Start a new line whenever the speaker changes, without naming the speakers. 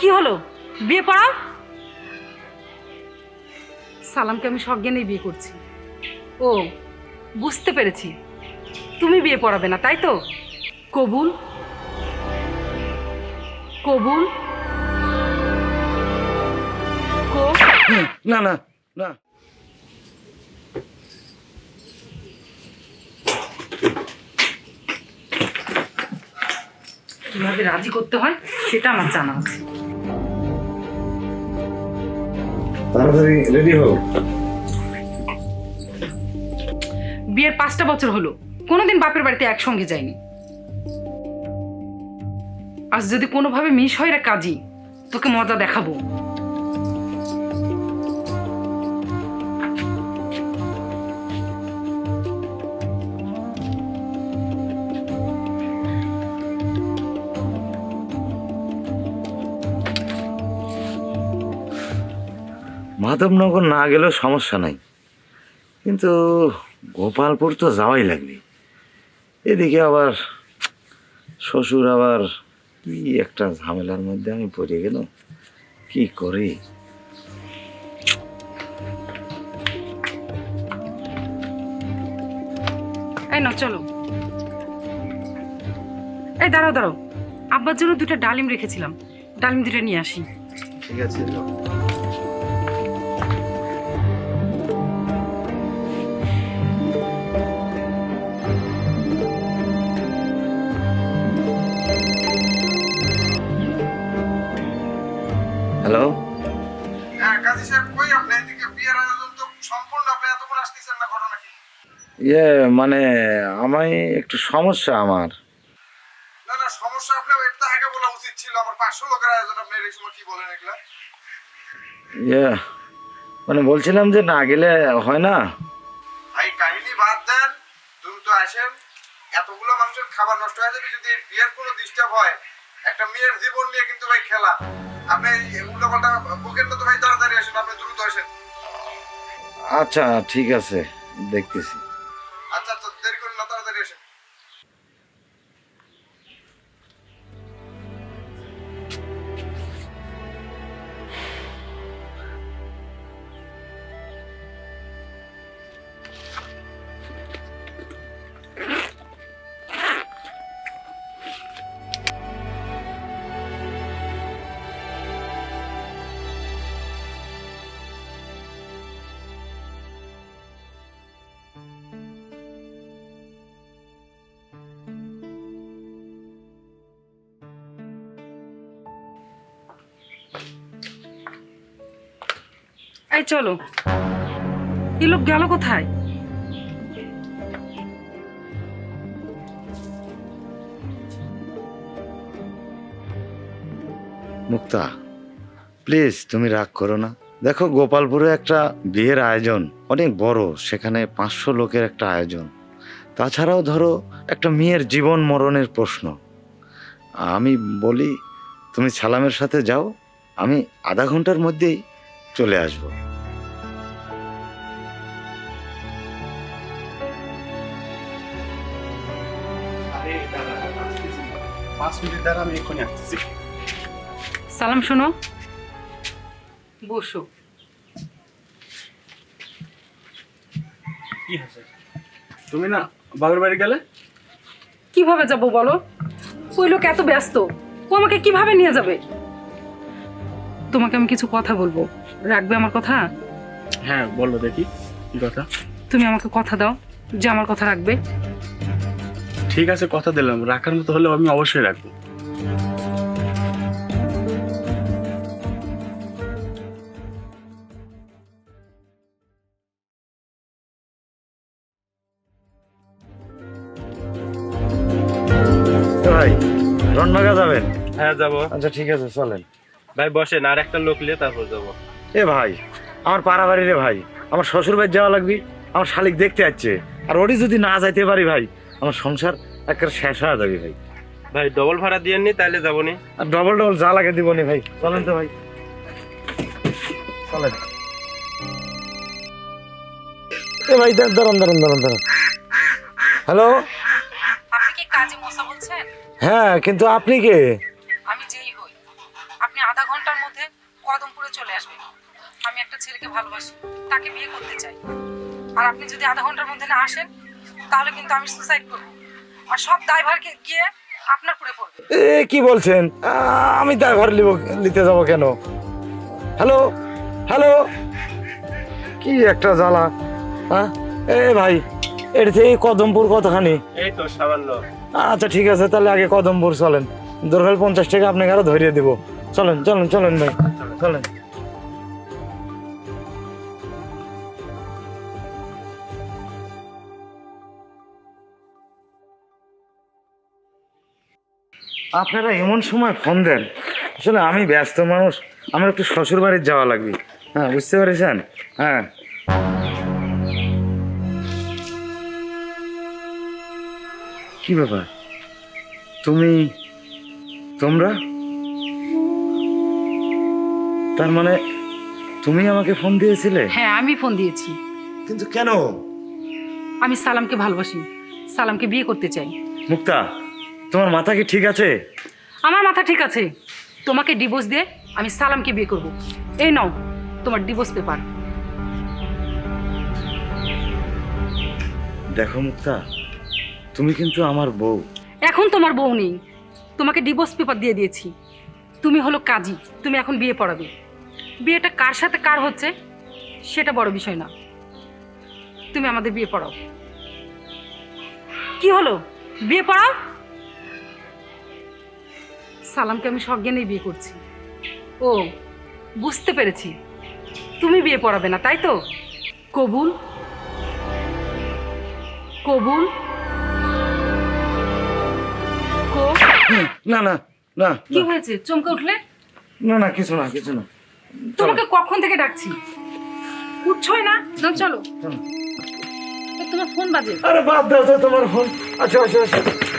কি হলো? বিয়ে পড়াও? সালামকে আমি সজ্ঞানেই বিয়ে করছি। ও বুঝতে পেরেছি। তুমি বিয়ে পড়াবে না তাই তো? কবুল? কবুল?
না না না।
কীভাবে রাজি করতে হয় সেটা আমার জানা আছে।
তাড়াতাড়ি রেডি হও।
বিয়ের পাঁচটা বছর হলো। কোনোদিন বাপের বাড়িতে একসঙ্গে যাইনি। আজ যদি কোনোভাবে মিস হয় কাজী, তোকে মজা দেখাবো।
মাধবনগর না গেলেও সমস্যা নাই। কিন্তু গোপালপুর তো যাওয়াই লাগবে। এদিকে আবার শ্বশুর আবার কি একটা ঝামেলার মধ্যে আমি পড়ে গেল কি করি?
এই না চলো। এই দাঁড়াও দাঁড়াও। আব্বার জন্য দুটো ডালিম রেখেছিলাম। ডালিম দুটো নিয়ে আসি।
ঠিক আছে ইয়ে মানে আমায় একটু সমস্যা আমার।
না না সমস্যা আপনি এটা আগে বলা উচিত ছিল আমার পাঁচশো লোকের আয়োজন আপনি এই সময় কি বলেন এগুলা?
ইয়ে মানে বলছিলাম যে না গেলে হয় না।
ভাই কাহিনী বাদ দেন দ্রুত আসেন। এতগুলো মানুষের খাবার নষ্ট হয়ে যাবে যদি বিয়ের কোনো ডিস্টার্ব হয় একটা মেয়ের জীবন নিয়ে কিন্তু ভাই খেলা। আপনি এই উল্টোপাল্টা
আচ্ছা ঠিক আছে দেখতেছি।
এই, চলো। এই লোক গেল কোথায়?
মুক্তা, প্লিজ তুমি রাগ করো না। দেখো, গোপালপুরে একটা বিয়ের আয়োজন, অনেক বড়, সেখানে পাঁচশো লোকের একটা আয়োজন। তাছাড়াও ধরো, একটা মেয়ের জীবন মরণের প্রশ্ন। আমি বলি, তুমি সালামের সাথে যাও আমি আধা ঘণ্টার মধ্যেই চলে আসব।
সালাম শোনো। বসো।
কি হয়েছে? তুমি না বাবার বাড়ি গেলে?
কীভাবে যাব বলো? ওই লোক এত ব্যস্ত। ও আমাকে কীভাবে নিয়ে যাবে? তোমাকে আমি কিছু কথা বলব। রাখবে আমার কথা?
হ্যাঁ বলো দেখি কি কথা?
তুমি আমাকে কথা দাও যে আমার কথা রাখবে।
ঠিক আছে কথা দিলাম। রাখার মতো হলে আমি অবশ্যই রাখব।
ভাই রন্নাগা যাবেন?
হ্যাঁ যাব।
আচ্ছা ঠিক আছে চলেন।
ভাই বসেন আর একটা লোক নিয়ে তারপর যাব।
এ ভাই আমার পাড়াবাড়ি রে ভাই আমার শ্বশুর বাড়ি যাওয়া লাগবে আমার শালিক দেখতে যাচ্ছে আর ওরই যদি না যাইতে পারি ভাই আমার সংসার একেবারে শেষ হয়ে যাবে ভাই।
ভাই ডবল ভাড়া দিয়ে নি তাইলে যাব নি
আর ডবল ডবল যা লাগে দিব নি ভাই চলেন তো ভাই। চলেন। এ ভাই দাঁড়ান দাঁড়ান দাঁড়ান দাঁড়ান হ্যালো?
আপনি কি কাজে মশা বলছেন?
হ্যাঁ কিন্তু আপনি কে?
কদমপুরে চলে আসবে। আমি একটা ছেলেকে ভালোবাসি তাকে বিয়ে করতে চাই। আর আপনি যদি আধা ঘণ্টার মধ্যে না আসেন তাহলে কিন্তু আমি সুসাইড করব। আর সব দায়ভার গিয়ে আপনার পুরে পড়বে।
এ কি বলছেন? আমি ড্রাইভার নিব নিতে যাব কেন? হ্যালো? হ্যালো? কি একটা জ্বালা হ্যাঁ এ ভাই এর থেকে কদমপুর কতখানি
এই তো সামান্য।
আচ্ছা ঠিক আছে তাহলে আগে কদমপুর চলেন। দরকার পঞ্চাশ টাকা আপনাকে আরও ধরিয়ে দিব। চলেন চলেন চলেন ভাই। চলেন আপনারা এমন সময় ফোন দেন। আসলে আমি ব্যস্ত মানুষ, আমার একটু শ্বশুর বাড়ির যাওয়া লাগবে। হ্যাঁ বুঝতে পেরেছেন? হ্যাঁ। কি ব্যাপার? তুমি, তোমরা? তার মানে তুমি আমাকে ফোন দিয়েছিলে?
হ্যাঁ আমি ফোন দিয়েছি।
কিন্তু কেন?
আমি সালামকে ভালোবাসি সালামকে বিয়ে করতে চাই।
মুক্তা তোমার মাথা কি ঠিক আছে?
আমার মাথা ঠিক আছে। তোমাকে ডিভোর্স দিয়ে আমি সালামকে বিয়ে করব। এই নাও তোমার ডিভোর্স পেপার
দেখো মুক্তা তুমি কিন্তু আমার বউ।
এখন তোমার বউ নেই। তোমাকে ডিভোর্স পেপার দিয়ে দিয়েছি। তুমি হলো কাজী তুমি এখন বিয়ে পড়াবে। বিয়েটা কার সাথে কার হচ্ছে সেটা বড় বিষয় না। তুমি আমাদের বিয়ে পড়াও। কি হলো? বিয়ে পড়াও? সালামকে আমি সজ্ঞানেই বিয়ে করছি। ও বুঝতে পেরেছি। তুমি বিয়ে পড়াবে না তাই তো? কবুল? কবুল?
না না না
কি হয়েছে? চমকে উঠলে?
না না কিছু না কিছু না।
তোমাকে কখন থেকে ডাকছি? উঠছই না? না চলো। তোমার ফোন বাজে।
আরে বাদ দাও তো তোমার ফোন। আচ্ছা আচ্ছা আচ্ছা।